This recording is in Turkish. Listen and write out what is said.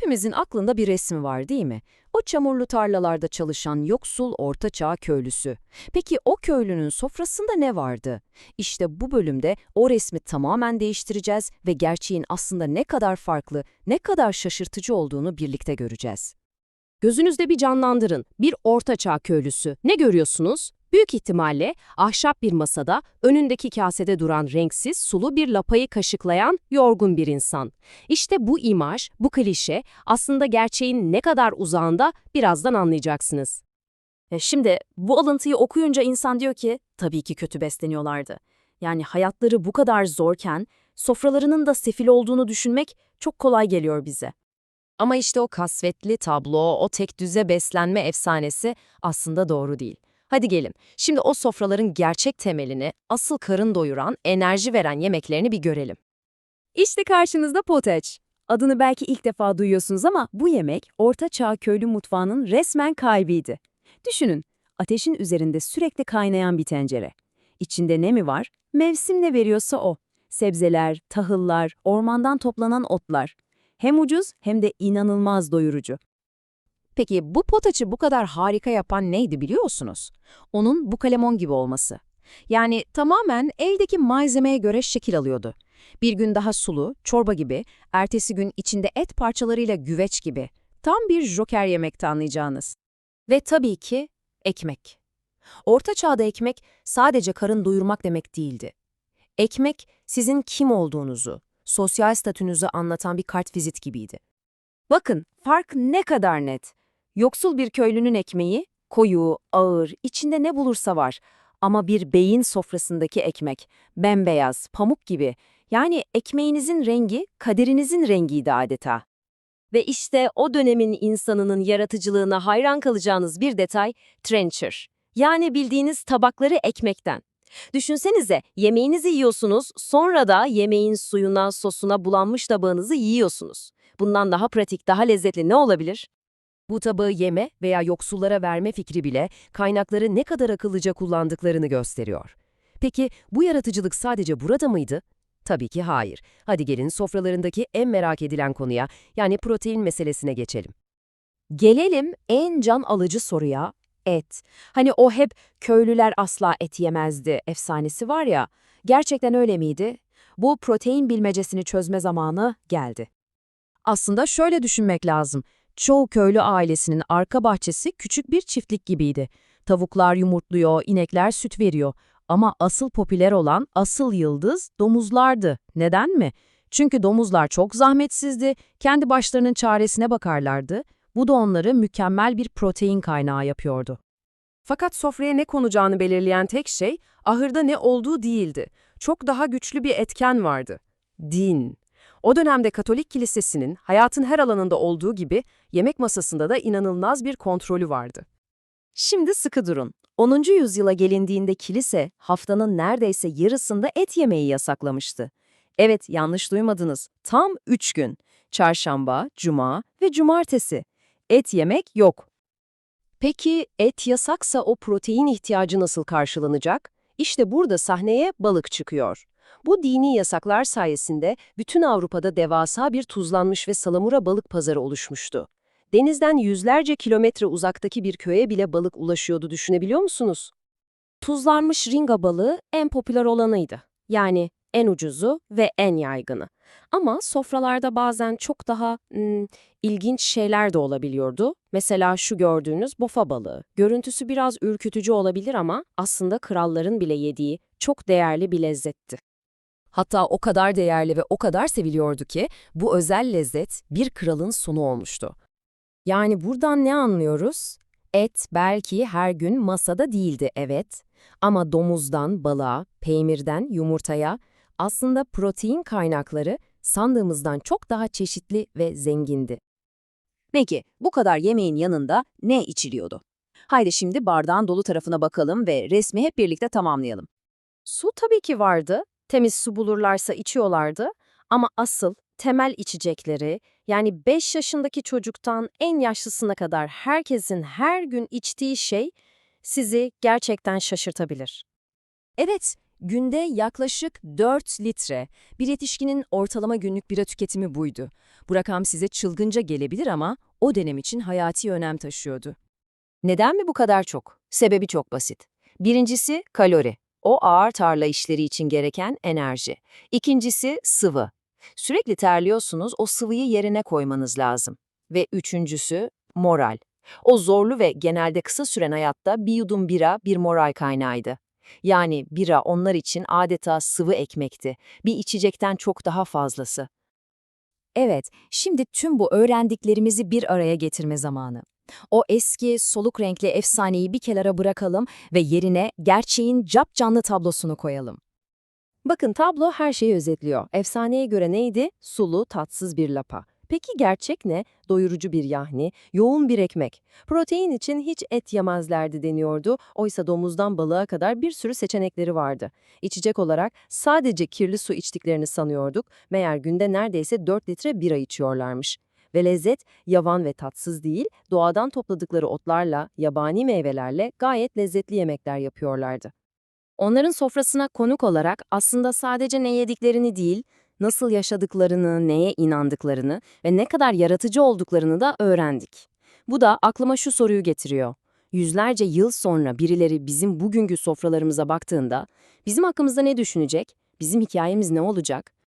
Hepimizin aklında bir resmi var değil mi? O çamurlu tarlalarda çalışan yoksul ortaçağ köylüsü. Peki o köylünün sofrasında ne vardı? İşte bu bölümde o resmi tamamen değiştireceğiz ve gerçeğin aslında ne kadar farklı, ne kadar şaşırtıcı olduğunu birlikte göreceğiz. Gözünüzde bir canlandırın. Bir ortaçağ köylüsü. Ne görüyorsunuz? Büyük ihtimalle ahşap bir masada, önündeki kasede duran renksiz, sulu bir lapayı kaşıklayan yorgun bir insan. İşte bu imaj, bu klişe aslında gerçeğin ne kadar uzağında birazdan anlayacaksınız. E şimdi bu alıntıyı okuyunca insan diyor ki tabii ki kötü besleniyorlardı. Yani hayatları bu kadar zorken sofralarının da sefil olduğunu düşünmek çok kolay geliyor bize. Ama işte o kasvetli tablo, o tek düze beslenme efsanesi aslında doğru değil. Hadi gelin, şimdi o sofraların gerçek temelini, asıl karın doyuran, enerji veren yemeklerini bir görelim. İşte karşınızda poteç. Adını belki ilk defa duyuyorsunuz ama bu yemek Orta Çağ köylü mutfağının resmen kalbiydi. Düşünün, ateşin üzerinde sürekli kaynayan bir tencere. İçinde ne mi var? Mevsim ne veriyorsa o. Sebzeler, tahıllar, ormandan toplanan otlar. Hem ucuz hem de inanılmaz doyurucu. Peki bu potaçı bu kadar harika yapan neydi biliyor musunuz? Onun bu kalemon gibi olması. Yani tamamen eldeki malzemeye göre şekil alıyordu. Bir gün daha sulu, çorba gibi, ertesi gün içinde et parçalarıyla güveç gibi. Tam bir joker yemekte anlayacağınız. Ve tabii ki ekmek. Orta çağda ekmek sadece karın doyurmak demek değildi. Ekmek sizin kim olduğunuzu, sosyal statünüzü anlatan bir kart vizit gibiydi. Bakın, fark ne kadar net. Yoksul bir köylünün ekmeği, koyu, ağır, içinde ne bulursa var. Ama bir beyin sofrasındaki ekmek, bembeyaz, pamuk gibi. Yani ekmeğinizin rengi, kaderinizin rengiydi adeta. Ve işte o dönemin insanının yaratıcılığına hayran kalacağınız bir detay, trencher. Yani bildiğiniz tabakları ekmekten. Düşünsenize, yemeğinizi yiyorsunuz, sonra da yemeğin suyuna, sosuna bulanmış tabağınızı yiyorsunuz. Bundan daha pratik, daha lezzetli ne olabilir? Bu tabağı yeme veya yoksullara verme fikri bile kaynakları ne kadar akıllıca kullandıklarını gösteriyor. Peki bu yaratıcılık sadece burada mıydı? Tabii ki hayır. Hadi gelin sofralarındaki en merak edilen konuya, yani protein meselesine geçelim. Gelelim en can alıcı soruya, et. Hani o hep köylüler asla et yemezdi efsanesi var ya, gerçekten öyle miydi? Bu protein bilmecesini çözme zamanı geldi. Aslında şöyle düşünmek lazım. Çoğu köylü ailesinin arka bahçesi küçük bir çiftlik gibiydi. Tavuklar yumurtluyor, inekler süt veriyor. Ama asıl popüler olan, asıl yıldız domuzlardı. Neden mi? Çünkü domuzlar çok zahmetsizdi, kendi başlarının çaresine bakarlardı. Bu da onları mükemmel bir protein kaynağı yapıyordu. Fakat sofraya ne konacağını belirleyen tek şey, ahırda ne olduğu değildi. Çok daha güçlü bir etken vardı. Din. O dönemde Katolik Kilisesi'nin hayatın her alanında olduğu gibi yemek masasında da inanılmaz bir kontrolü vardı. Şimdi sıkı durun. 10. yüzyıla gelindiğinde kilise haftanın neredeyse yarısında et yemeyi yasaklamıştı. Evet yanlış duymadınız. Tam 3 gün. Çarşamba, cuma ve cumartesi. Et yemek yok. Peki et yasaksa o protein ihtiyacı nasıl karşılanacak? İşte burada sahneye balık çıkıyor. Bu dini yasaklar sayesinde bütün Avrupa'da devasa bir tuzlanmış ve salamura balık pazarı oluşmuştu. Denizden yüzlerce kilometre uzaktaki bir köye bile balık ulaşıyordu düşünebiliyor musunuz? Tuzlanmış ringa balığı en popüler olanıydı. Yani en ucuzu ve en yaygını. Ama sofralarda bazen çok daha hmm, ilginç şeyler de olabiliyordu. Mesela şu gördüğünüz bofa balığı. Görüntüsü biraz ürkütücü olabilir ama aslında kralların bile yediği çok değerli bir lezzetti. Hatta o kadar değerli ve o kadar seviliyordu ki bu özel lezzet bir kralın sonu olmuştu. Yani buradan ne anlıyoruz? Et belki her gün masada değildi evet ama domuzdan balığa, peynirden yumurtaya aslında protein kaynakları sandığımızdan çok daha çeşitli ve zengindi. Peki, bu kadar yemeğin yanında ne içiliyordu? Haydi şimdi bardağın dolu tarafına bakalım ve resmi hep birlikte tamamlayalım. Su tabii ki vardı, temiz su bulurlarsa içiyorlardı ama asıl temel içecekleri, yani 5 yaşındaki çocuktan en yaşlısına kadar herkesin her gün içtiği şey sizi gerçekten şaşırtabilir. Evet, Günde yaklaşık 4 litre. Bir yetişkinin ortalama günlük bira tüketimi buydu. Bu rakam size çılgınca gelebilir ama o dönem için hayati önem taşıyordu. Neden mi bu kadar çok? Sebebi çok basit. Birincisi kalori. O ağır tarla işleri için gereken enerji. İkincisi sıvı. Sürekli terliyorsunuz, o sıvıyı yerine koymanız lazım. Ve üçüncüsü moral. O zorlu ve genelde kısa süren hayatta bir yudum bira bir moral kaynağıydı. Yani bira onlar için adeta sıvı ekmekti. Bir içecekten çok daha fazlası. Evet, şimdi tüm bu öğrendiklerimizi bir araya getirme zamanı. O eski, soluk renkli efsaneyi bir kenara bırakalım ve yerine gerçeğin capcanlı tablosunu koyalım. Bakın tablo her şeyi özetliyor. Efsaneye göre neydi? Sulu, tatsız bir lapa. Peki gerçek ne? Doyurucu bir yahni, yoğun bir ekmek. Protein için hiç et yemezlerdi deniyordu. Oysa domuzdan balığa kadar bir sürü seçenekleri vardı. İçecek olarak sadece kirli su içtiklerini sanıyorduk. Meğer günde neredeyse 4 litre bira içiyorlarmış. Ve lezzet yavan ve tatsız değil, doğadan topladıkları otlarla, yabani meyvelerle gayet lezzetli yemekler yapıyorlardı. Onların sofrasına konuk olarak aslında sadece ne yediklerini değil, nasıl yaşadıklarını, neye inandıklarını ve ne kadar yaratıcı olduklarını da öğrendik. Bu da aklıma şu soruyu getiriyor. Yüzlerce yıl sonra birileri bizim bugünkü sofralarımıza baktığında bizim hakkımızda ne düşünecek, bizim hikayemiz ne olacak?